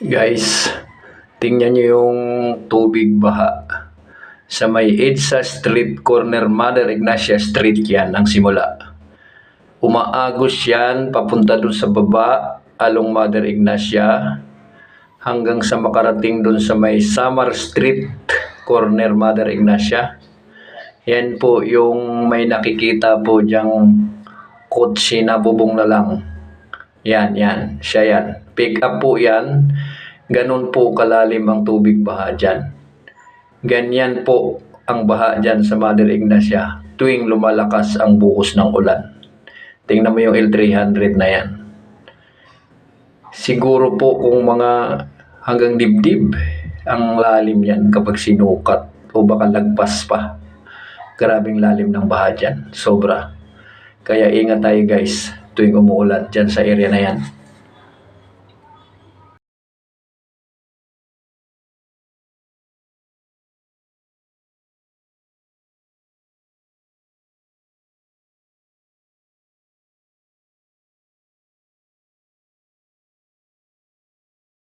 Guys, tingnan nyo yung tubig baha. Sa may EDSA Street Corner, Mother Ignacia Street yan ang simula. Umaagos yan papunta dun sa baba, along Mother Ignacia, hanggang sa makarating dun sa may Summer Street Corner, Mother Ignacia. Yan po yung may nakikita po diyang kotse na bubong na lang. Yan, yan. Siya yan. Pick up po yan. Ganun po kalalim ang tubig baha dyan. Ganyan po ang baha dyan sa Mother Ignacia tuwing lumalakas ang buhos ng ulan. Tingnan mo yung L300 na yan. Siguro po kung mga hanggang dibdib ang lalim yan kapag sinukat o baka lagpas pa. Grabing lalim ng baha dyan. Sobra. Kaya ingat tayo guys tuwing umuulan dyan sa area na yan.